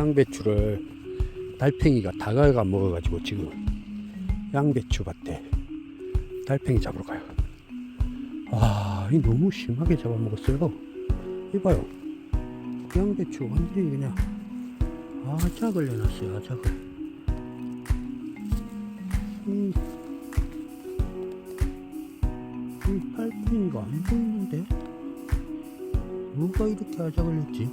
양배추를 달팽이가 다가가 먹어가지고 지금 양배추 밭에 달팽이 잡으러 가요. 와, 이 너무 심하게 잡아먹었어요. 이봐요. 양배추 완전히 그냥 아작을 내놨어요, 아작을. 이, 이 달팽이가 안 보이는데? 뭐가 이렇게 아작을 냈지?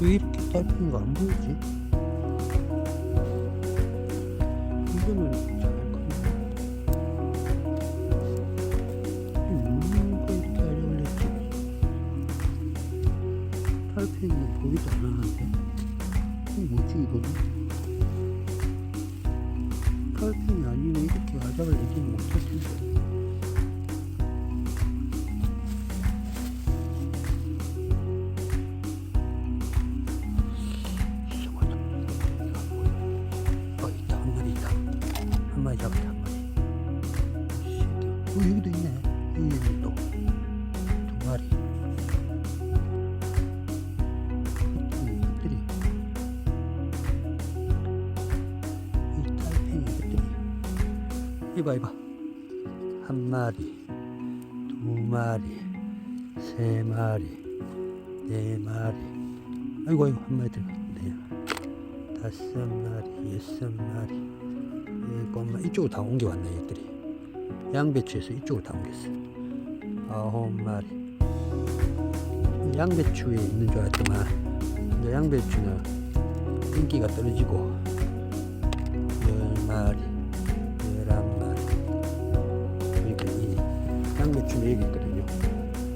왜 이렇게 달팽이가 안 보이지? 이거는 잘 큰데 뭐가 이렇게 아작을 냈지? 달팽이는 보이도 안 하는데 뭐지 이거는? 탈핑이 아니면 이렇게 아작을 내지 못할 텐데. 이봐 이봐. 한 마리 두 마리 세 마리 네 마리. 아이고 아이고 한 마리 들어가. 네. 다섯 마리 여섯 마리 일곱 마리. 이쪽으로 다 옮겨왔네 얘들이. 양배추에서 이쪽으로 다 옮겼어. 아홉 마리. 양배추에 있는 줄 알았더만 이제 양배추는 인기가 떨어지고 열 마리, 양배추는 여기 있거든요.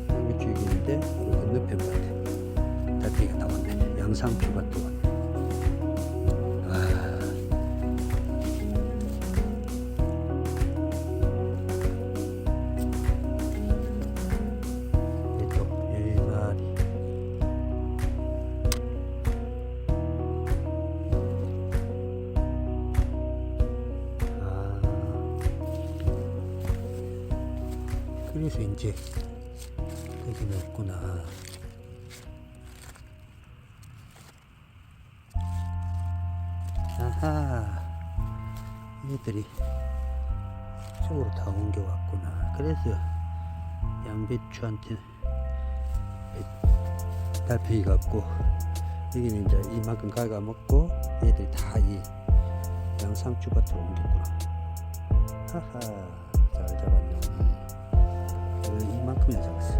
양배추 여기 있는데 그 건너편 밭에 달팽이가 다 왔네. 양상추 밭도 그래서 이제 여기 넣었구나. 아하, 얘들이 쪽으로 다 옮겨왔구나. 그래서 양배추한테 달팽이 같고 여기는 이제 이만큼 가가 먹고 얘들이 다 이 양상추 밭으로 옮겼구나. 하하, 잘 잡았네. 그 이만큼이나 잡았어.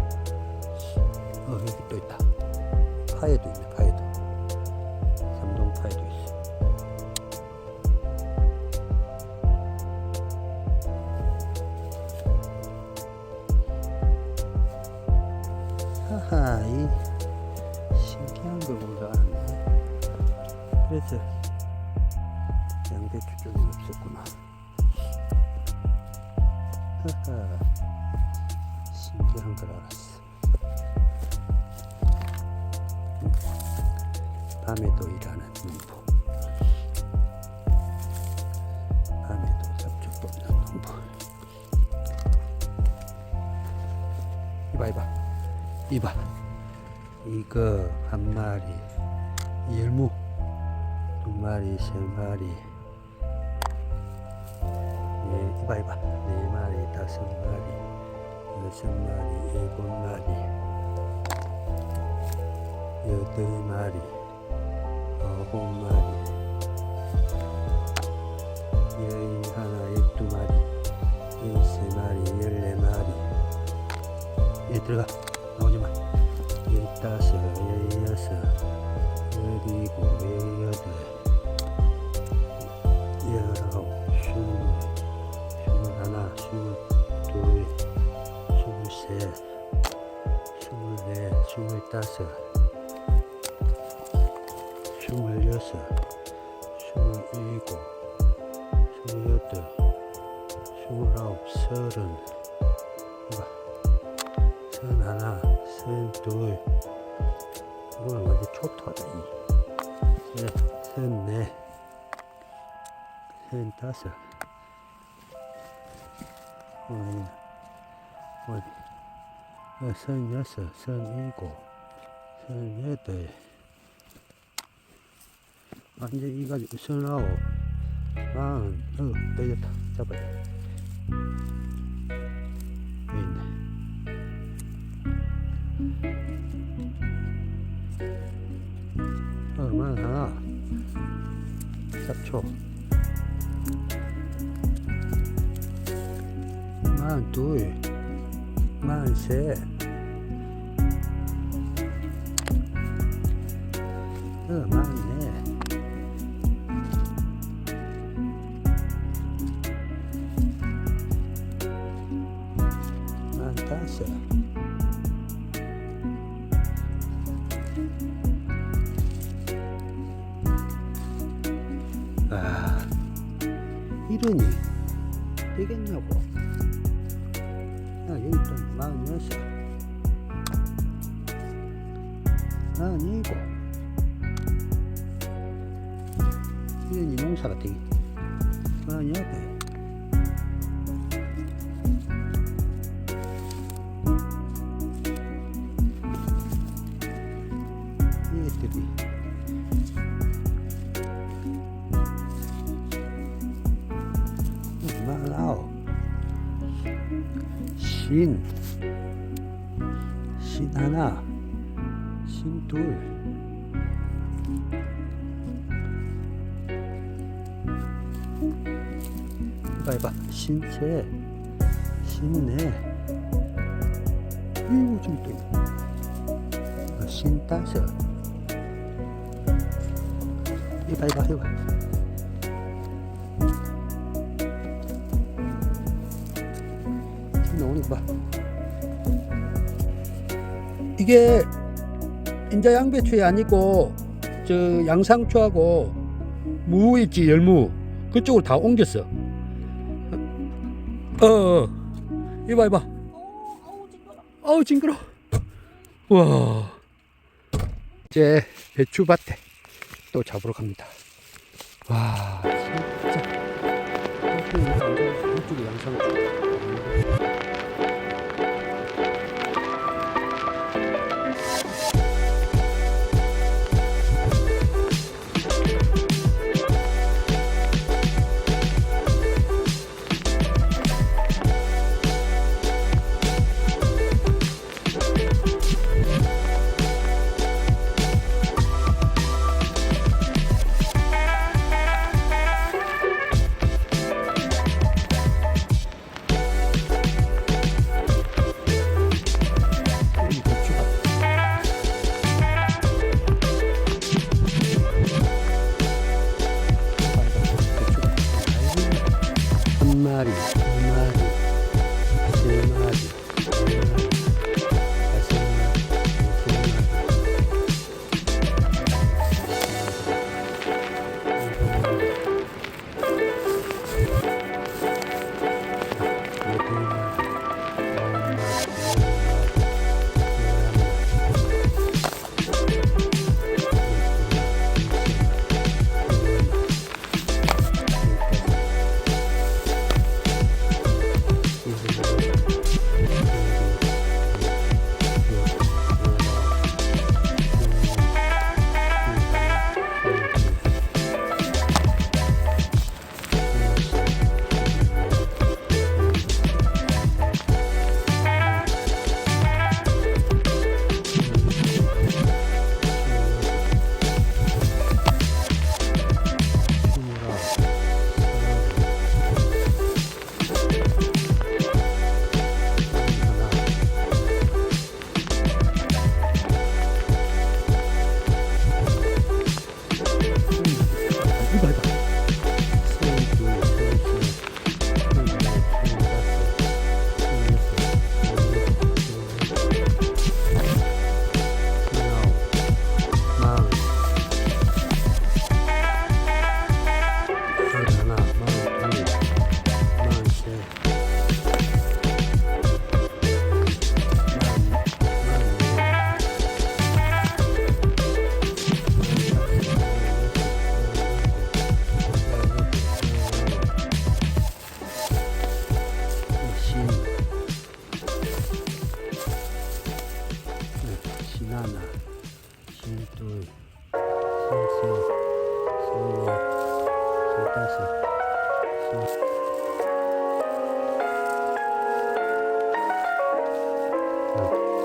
어, 여기 또 있다. 파에도 있네, 파에 밤에도 일하는 농부. 밤에도 잡초도 없는 농부. 이봐, 이봐. 이봐. 이거 한 마리. 열무. 두 마리, 세 마리. 네, 이봐, 이봐. 네 마리, 다섯 마리, 여섯 마리, 일곱 마리, 여덟 마리, 아홉 마리, 열 하나, 열두 마리, 열세 마리, 열네 마리. 얘 들어가. 나오지 마. 열다섯, 열여섯, 열일곱, 열여덟, 열아홉, 스물, 스물하나, 스물둘, 스물셋, 스물넷, 스물다섯, 스물여섯, 스물일곱, 스물여덟, 스물아홉, 서른. 서른하나, 서른둘, 이거는 완전 초토하다, 이. 셋, 서른넷, 서른다섯, 어, 예. 어디? 어, 서른여섯, 서른일곱, 서른여덟. 완전 이 가지고 서른아홉, 마흔, 어, 떨렸다. 잡아야 돼. 있네. 어, 마흔 하나. 잡초. 마흔 둘. 마흔 셋. 어, 마흔 넷. 이러니 되겠냐고. 야, 여기 또 마흔여섯, 마흔일곱. 이러니 농사가 되겠 마흔여덟. 신, 신 하나, 신 둘, 이봐 이봐 신 셋, 신 넷, 이거 저기 또. 어, 신 다섯, 이봐 이봐 이봐. 나오는 거 봐. 이게 인자 양배추이 아니고 저 양상추하고 무 있지 열무 그쪽으로 다 옮겼어. 어, 어. 이봐 이봐. 어우 징그러. 와. 이제 배추밭에 또 잡으러 갑니다. 와 진짜.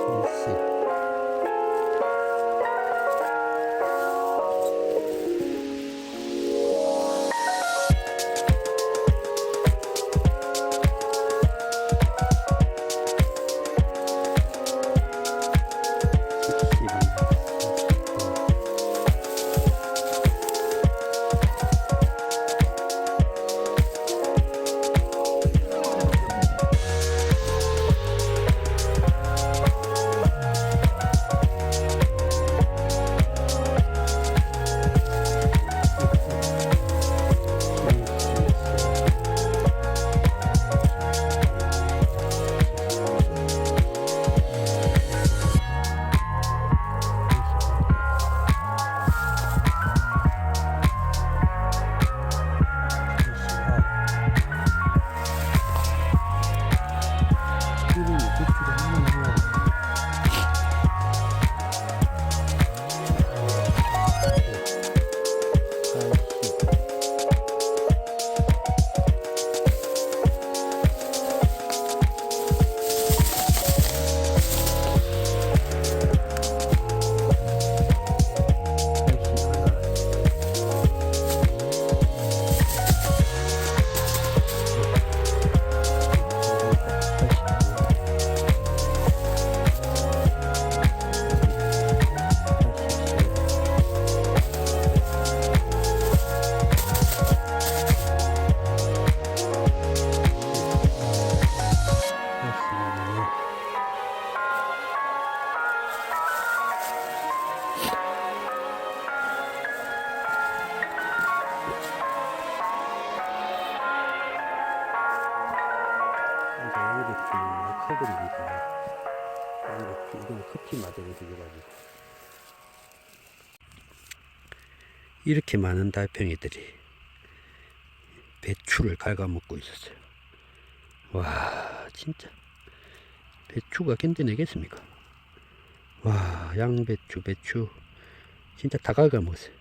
Besi. 이거 이건 커피 마저로 생겨가지고 이렇게 많은 달팽이들이 배추를 갉아먹고 있었어요. 와 진짜 배추가 견뎌내겠습니까? 와 양배추 배추 진짜 다 갉아먹었어요.